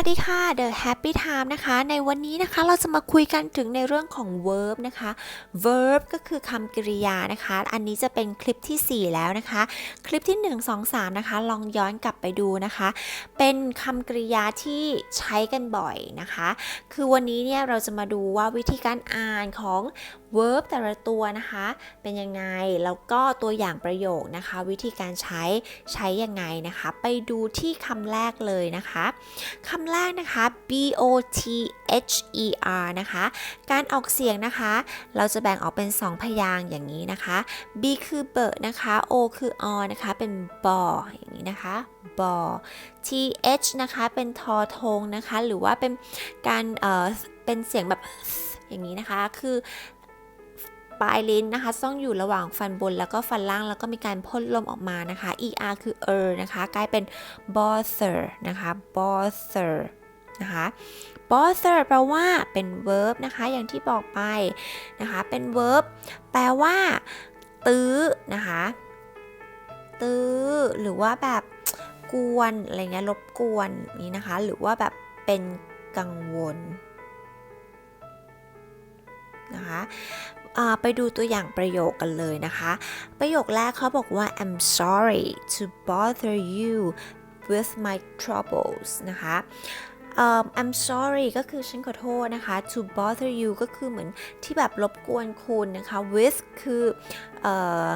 วัสดีค่ะ The Happy Time นะคะ ในวันนี้นะคะเราจะมาคุยกันถึงในเรื่องของ verb นะคะ verb ก็คือคำกริยานะคะ อันนี้จะเป็นคลิปที่ 4 แล้วนะคะ คลิปที่ 1 2 3 นะคะ ลองย้อนกลับไปดูนะคะ เป็นคำกริยาที่ใช้กันบ่อยนะคะ คือวันนี้เนี่ยเราจะมาดูว่าวิธีการอ่านของ verb แต่ละตัวนะคะ เป็นยังไง แล้วก็ตัวอย่างประโยคนะคะ วิธีการใช้ใช้ยังไงนะคะ ไปดูที่คำแรกเลยนะคะคำแรกนะคะ b o t h e r นะคะ การออกเสียงนะคะ เราจะแบ่งออกเป็น 2 พยางค์อย่างนี้นะคะ b คือเบอนะคะ o คืออนะคะ เป็นบออย่างนี้นะคะบอ t h นะคะเป็นทอทงนะคะ หรือว่าเป็นการเออเป็นเสียงแบบอย่างนี้นะคะ คือ ปลายลิ้นนะคะต้องอยู่ระหว่างฟันบนแล้วก็ฟันล่างแล้วก็มีการพ่นลมออกมานะคะ er คือ er นะคะ กลายเป็น bother นะคะ bother นะคะ bother แปลว่าเป็น verb นะคะ อย่างที่บอกไปนะคะ เป็น verb แปลว่า ตื้อนะคะ ตื้อ หรือว่าแบบกวนอะไรเงี้ยรบกวนนี้นะคะ หรือว่าแบบเป็นกังวลนะคะ ไปดูตัวอย่างประโยคกันเลยนะคะ ประโยคแรกเขาบอกว่า I'm sorry to bother you with my troubles นะคะ I'm sorry ก็คือฉันขอโทษนะคะ to bother you ก็คือเหมือนที่แบบรบกวนคุณนะคะ with คือเอ่อ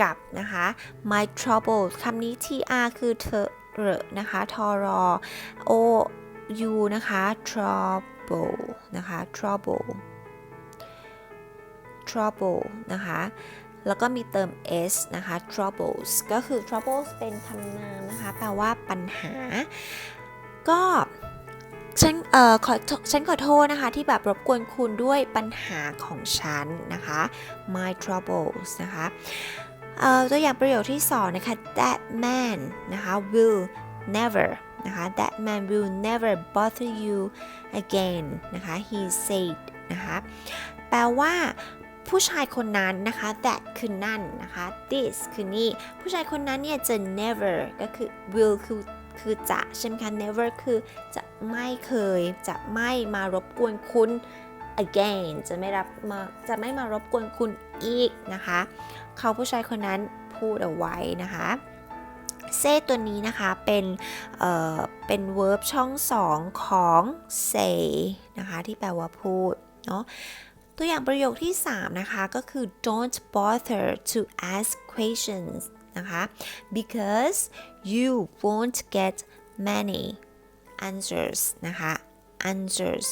กับนะคะ my troubles คำนี้ tr คือเธอนะคะทอรอ o u นะคะ trouble นะคะ trouble trouble นะคะ แล้วก็มีเติม s นะคะ troubles ก็คือ troubles เป็นคำนามนะคะ แปลว่าปัญหา ก็ฉันเอ่อขอฉันขอโทษนะคะที่แบบรบกวนคุณด้วยปัญหาของฉันนะคะ my troubles นะคะเอ่อตัวอย่างประโยคที่สองนะคะ that man นะคะ will never นะคะ that man will never bother you again นะคะ he said นะคะ แปลว่า ผู้ชายคนนั้นนะคะ that คือนั่นนะคะ this คือนี่ ผู้ชายคนนั้นเนี่ยจะ never ก็คือ will คือคือจะใช่ไหมคะ never คือจะไม่เคย จะไม่มารบกวนคุณ again จะไม่รับมาจะไม่มารบกวนคุณอีกนะคะ เขาผู้ชายคนนั้นพูดเอาไว้นะคะเซตัวนี้นะคะเป็นเอ่อเป็น verb ช่องสองของ say นะคะที่แปลว่าพูดเนาะ ตัวอย่างประโยคที่ 3 นะคะ ก็คือ don't bother to ask questions นะคะ because you won't get many answers นะคะ answers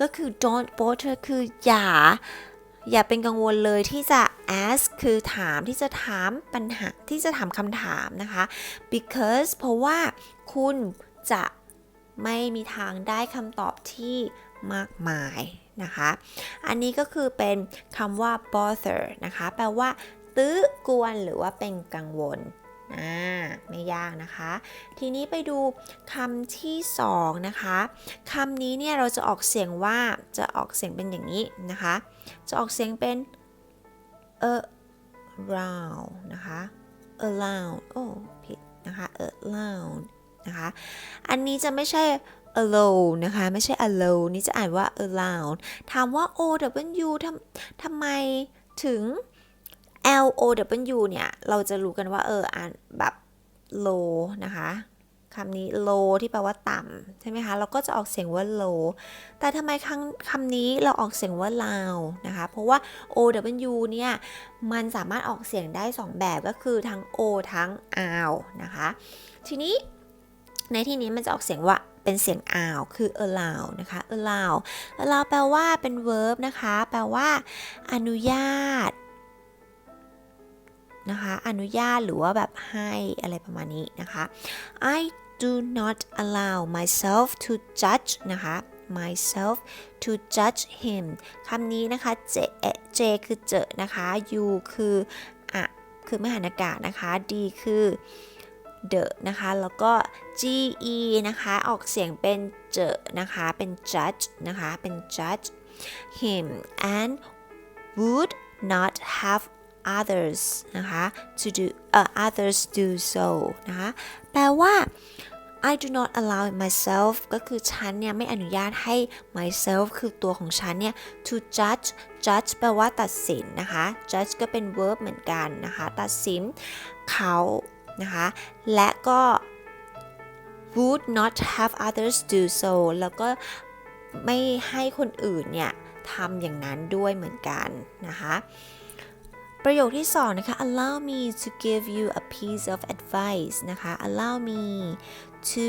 ก็คือ don't bother คืออย่า อย่าเป็นกังวลเลยที่จะ ask คือถามที่จะถามปัญหาที่จะถามคำถามนะคะ because เพราะว่าคุณจะไม่มีทางได้คำตอบที่ มากมายนะคะ อันนี้ก็คือเป็นคำว่า bother นะคะ แปลว่า ตื้อกวนหรือว่าเป็นกังวลอ่าไม่ยากนะคะ ทีนี้ไปดูคำที่สองนะคะคำนี้เนี่ยเราจะออกเสียงว่าจะออกเสียงเป็นอย่างนี้นะคะ จะออกเสียงเป็น around นะคะ around โอ้ผิดนะคะ around นะคะ อันนี้จะไม่ใช่ alone นะคะ ไม่ใช่ alone นี่จะอ่านว่า around ถามว่า o w ทำทำไมถึง l o w เนี่ย เราจะรู้กันว่า เออ อ่านแบบ low นะคะคำนี้ low ที่แปลว่าต่ำใช่ไหมคะ เราก็จะออกเสียงว่า low แต่ทำไมคำคำนี้เราออกเสียงว่า loud นะคะ เพราะว่า o w เนี่ย มันสามารถออกเสียงได้ 2 แบบก็คือทั้ง o ทั้ง r นะคะ ทีนี้ในที่นี้มันจะออกเสียงว่า เป็นเสียง r คือ allow นะคะ allow allow แปลว่าเป็น verb นะคะ แปลว่า อนุญาตนะคะ อนุญาตหรือว่าแบบให้อะไรประมาณนี้นะคะ I do not allow myself to judge นะคะ myself to judge him คำนี้นะคะ J J คือเจอนะคะ U คืออะคือมหานากาศนะคะ D คือ the นะคะ แล้วก็ ge นะคะ ออกเสียงเป็นเจอนะคะ เป็น judge นะคะ เป็น judge him and would not have others นะคะ to do เอ่อ others do so นะคะ แปลว่า I do not allow myself ก็คือฉันเนี่ยไม่อนุญาตให้ myself คือตัวของฉันเนี่ย to judge judge แปลว่าตัดสินนะคะ judge ก็เป็น verb เหมือนกันนะคะ ตัดสินเขานะคะ และก็ would not have others do so แล้วก็ไม่ให้คนอื่นเนี่ยทำอย่างนั้นด้วยเหมือนกันนะคะประโยคที่สองนะคะ allow me to give you a piece of advice นะคะ allow me to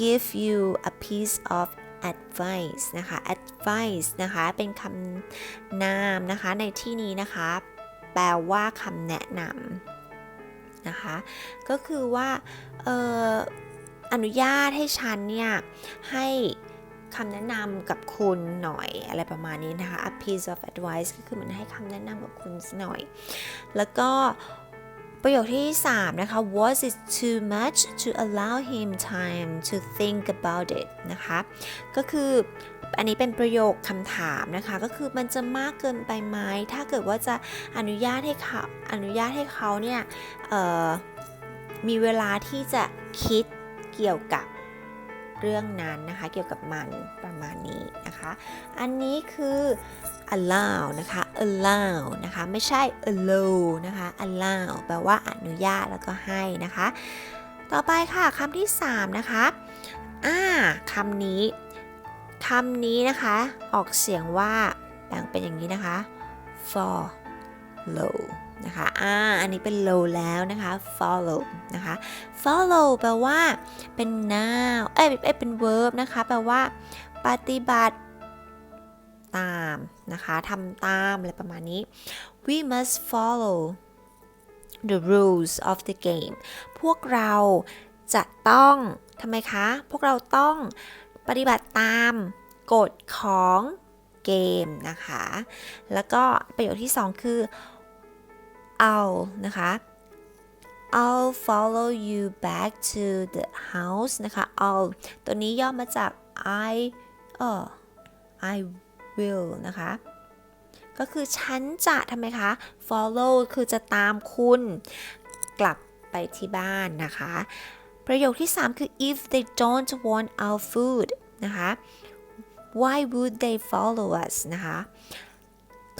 give you a piece of advice นะคะ advice นะคะ เป็นคำนามนะคะ ในที่นี้นะคะ แปลว่าคำแนะนำ นะคะ ก็คือว่าอออนุญาตให้ฉันเนี่ยให้คำแนะนำกับคุณหน่อยอะไรประมาณนี้นะคะ a piece of advice ก็คือเหมันให้คำแนะนำกับคุณหน่อย แล้วก็ ประโยคที่ 3 นะคะ was it too much to allow him time to think about it นะคะ ก็คืออันนี้เป็นประโยคคำถามนะคะ ก็คือมันจะมากเกินไปไหม ถ้าเกิดว่าจะอนุญาตให้เขาอนุญาตให้เขาเนี่ยมีเวลาที่จะคิดเกี่ยวกับ เรื่องนั้นนะคะเกี่ยวกับมันประมาณนี้นะคะ อันนี้คือ allow นะคะ allow นะคะไม่ใช่ allow นะคะ allow แปลว่าอนุญาตแล้วก็ให้นะคะ ต่อไปค่ะคำที่ 3 นะคะอ่าคำนี้คำนี้นะคะ ออกเสียงว่าแบ่งเป็นอย่างนี้นะคะ follow นะคะอ่าอันนี้เป็น low แล้วนะคะ follow นะคะ follow แปลว่าเป็น noun เอ้ยเอ้เป็น verb นะคะ แปลว่า ปฏิบัติตามนะคะทำตามอะไรประมาณนี้ we must follow the rules of the game พวกเราจะต้องทำไมคะ พวกเราต้องปฏิบัติตามกฎของเกมนะคะ แล้วก็ประโยคที่ 2 คือ I'll นะคะ I'll follow you back to the house นะคะ I'll ตัวนี้ย่อมาจาก I เออ I will นะคะ ก็คือฉันจะทำไมคะ follow คือจะตามคุณกลับไปที่บ้านนะคะ ประโยคที่ 3 คือ if they don't want our food นะคะ why would they follow us นะคะ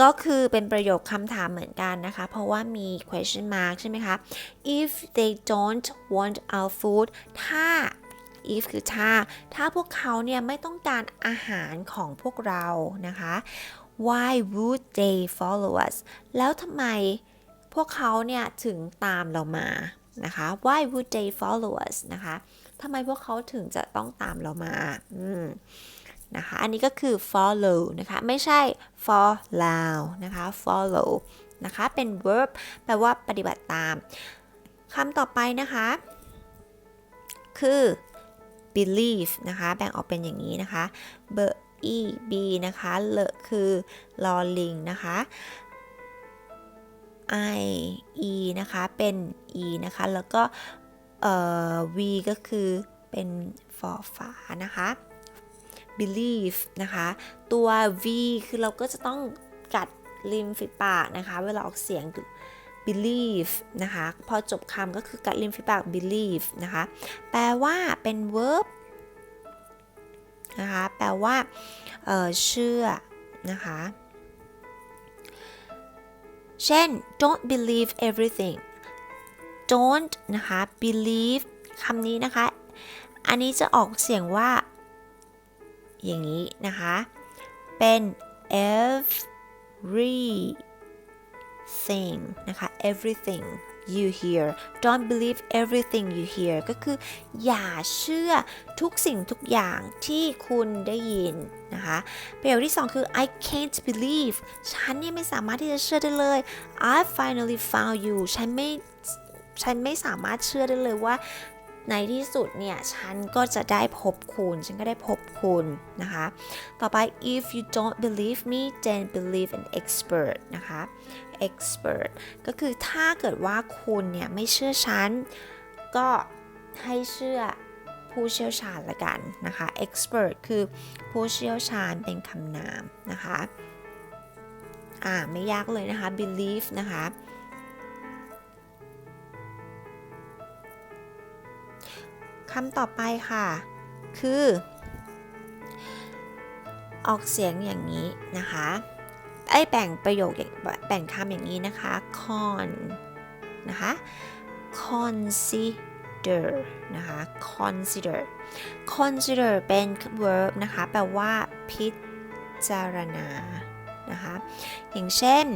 ก็คือเป็นประโยคคำถามเหมือนกันนะคะ เพราะว่ามี question mark ใช่ไหมคะ if they don't want our food ถ้า if คือถ้า ถ้าพวกเขาเนี่ยไม่ต้องการอาหารของพวกเรานะคะ why would they follow us แล้วทำไมพวกเขาเนี่ยถึงตามเรามานะคะ why would they follow us นะคะทำไมพวกเขาถึงจะต้องตามเรามาอืม นะคะ อันนี้ก็คือ follow นะคะ ไม่ใช่ follow นะคะ follow นะคะ เป็น verb แปลว่าปฏิบัติตามคำต่อไปนะคะ คือ believe นะคะ แบ่งออกเป็นอย่างนี้นะคะ b e b นะคะเลคือลอลิงนะคะ i e นะคะ เป็น e นะคะ แล้วก็เอ่อ v ก็คือเป็นฟอฝานะคะ believe นะคะ ตัว v คือเราก็จะต้องกัดริมฝีปากนะคะ เวลาออกเสียง believe นะคะ พอจบคำก็คือกัดริมฝีปาก believe นะคะ แปลว่าเป็น verb นะคะ แปลว่าเเชื่อนะคะ เช่น don't believe everything don't นะคะ believe คำนี้นะคะ อันนี้จะออกเสียงว่า อย่างนี้นะคะ เป็น everything นะคะ everything you hear don't believe everything you hear ก็คืออย่าเชื่อทุกสิ่งทุกอย่างที่คุณได้ยินนะคะประโยคที่2คือ I can't believe ฉันเนี่ยไม่สามารถที่จะเชื่อได้เลย I finally found you ฉันไม่ฉันไม่สามารถเชื่อได้เลยว่า ในที่สุดเนี่ยฉันก็จะได้พบคุณ ฉันก็ได้พบคุณนะคะ ต่อไป if you don't believe me then believe an expert นะคะ expert ก็คือถ้าเกิดว่าคุณเนี่ยไม่เชื่อฉัน ก็ให้เชื่อผู้เชี่ยวชาญละกันนะคะ expert คือผู้เชี่ยวชาญเป็นคำนามนะคะ อ่าไม่ยากเลยนะคะ believe นะคะ คำต่อไปค่ะ คือ ออกเสียงอย่างนี้นะคะไอ้แบ่งประโยคแบ่งคำอย่างนี้นะคะ con นะคะ consider นะคะ consider consider เป็น verb นะคะ แปลว่าพิจารณา นะคะ อย่างเช่น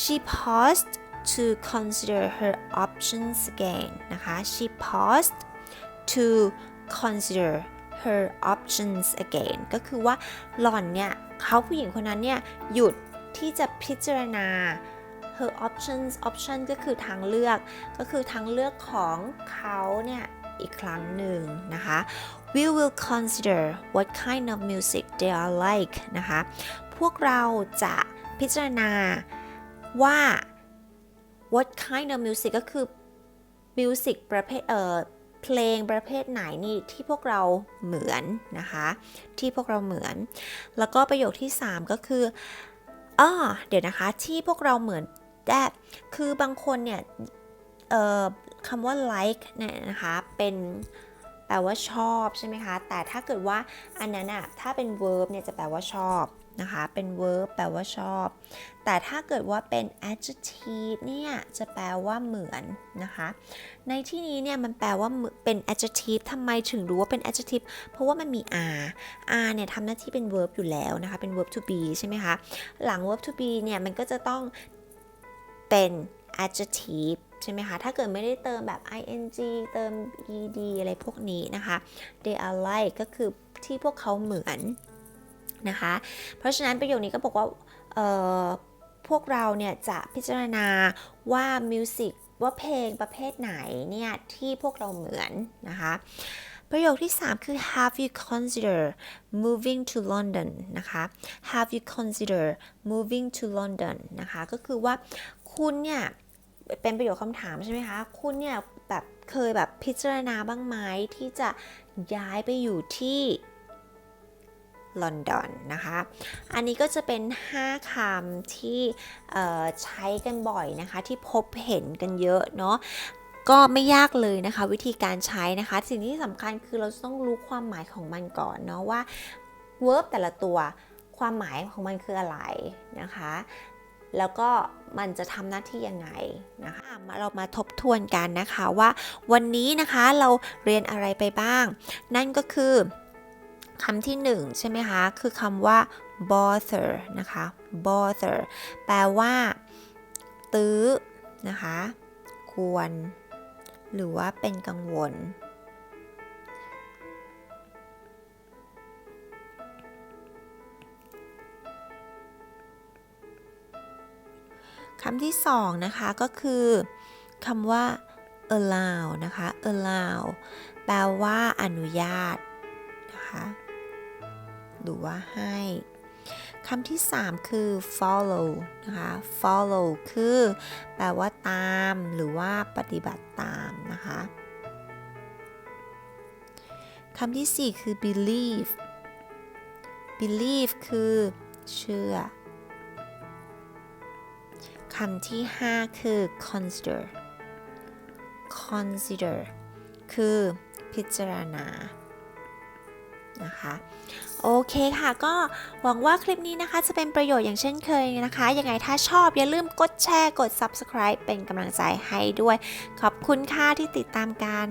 she paused to consider her options again นะคะ she paused to consider her options again ก็คือว่าหล่อนเนี่ยเขาผู้หญิงคนนั้นเนี่ยหยุดที่จะพิจารณา her options option ก็คือทางเลือก ก็คือทางเลือกของเขาเนี่ยอีกครั้งหนึ่งนะคะ we will consider what kind of music they are like นะคะ พวกเราจะพิจารณาว่า what kind of music ก็คือ music ประเภทเอ่อ เพลงประเภทไหนนี่ที่พวกเราเหมือนนะคะ ที่พวกเราเหมือน แล้วก็ประโยคที่ 3 ก็คืออ้อเดี๋ยวนะคะที่พวกเราเหมือน that คือบางคนเนี่ยคำว่า like เนี่ยนะคะเป็นแปลว่าชอบใช่ไหมคะ แต่ถ้าเกิดว่าอันนั้นอะถ้าเป็น verb เนี่ยจะแปลว่าชอบ นะคะ เป็น verb แปลว่าชอบ แต่ถ้าเกิดว่าเป็น adjective เนี่ย จะแปลว่าเหมือนนะคะ ในที่นี้เนี่ย มันแปลว่าเป็น adjective ทำไมถึงรู้ว่าเป็น adjective เพราะว่ามันมี r r เนี่ยทำหน้าที่เป็น verb อยู่แล้วนะคะ เป็น verb to be ใช่ไหมคะ หลัง verb to be เนี่ย มันก็จะต้องเป็น adjective ใช่ไหมคะ ถ้าเกิดไม่ได้เติมแบบ ing เติม ed อะไรพวกนี้นะคะ they are like ก็คือที่พวกเขาเหมือน นะคะ เพราะฉะนั้นประโยคนี้ก็บอกว่าพวกเราเนี่ยจะพิจารณาว่ามิวสิกว่าเพลงประเภทไหนเนี่ยที่พวกเราเหมือนนะคะประโยคที่ 3 คือ have you consider moving to London นะคะ have you consider moving to London นะคะ ก็คือว่าคุณเนี่ย เป็นประโยคคำถามใช่ไหมคะ คุณเนี่ย แบบเคยแบบพิจารณาบ้างไหมที่จะย้ายไปอยู่ที่ ลอนดอนนะคะ อันนี้ก็จะเป็น 5คำที่ใช้กันบ่อยนะคะ ที่พบเห็นกันเยอะเนาะก็ไม่ยากเลยนะคะ วิธีการใช้นะคะ สิ่งที่สำคัญคือเราต้องรู้ความหมายของมันก่อนเนาะว่า verb แต่ละตัวความหมายของมันคืออะไรนะคะ แล้วก็มันจะทำหน้าที่ยังไงนะคะอะมาเรามาทบทวนกันนะคะว่าวันนี้นะคะเราเรียนอะไรไปบ้าง นั่นก็คือ คำที่หนึ่งใช่ไหมคะ คือคำว่า bother นะคะ bother แปลว่า ตื้อนะคะ ควร หรือว่าเป็นกังวล คำที่สองนะคะ ก็คือคำว่า allow นะคะ allow แปลว่าอนุญาตนะคะ หรือว่าให้คำที่ 3 คือ follow นะคะ follow คือ แปลว่าตามหรือว่าปฏิบัติตามนะคะคำที่ 4 คือ believe believe คือ เชื่อคำที่ 5 คือ consider consider คือ พิจารณา นะคะโอเคค่ะก็หวังว่าคลิปนี้นะคะจะเป็นประโยชน์อย่างเช่นเคยนะคะยังไงถ้าชอบอย่าลืมกดแชร์กด subscribe เป็นกำลังใจให้ด้วย ขอบคุณค่ะที่ติดตามกัน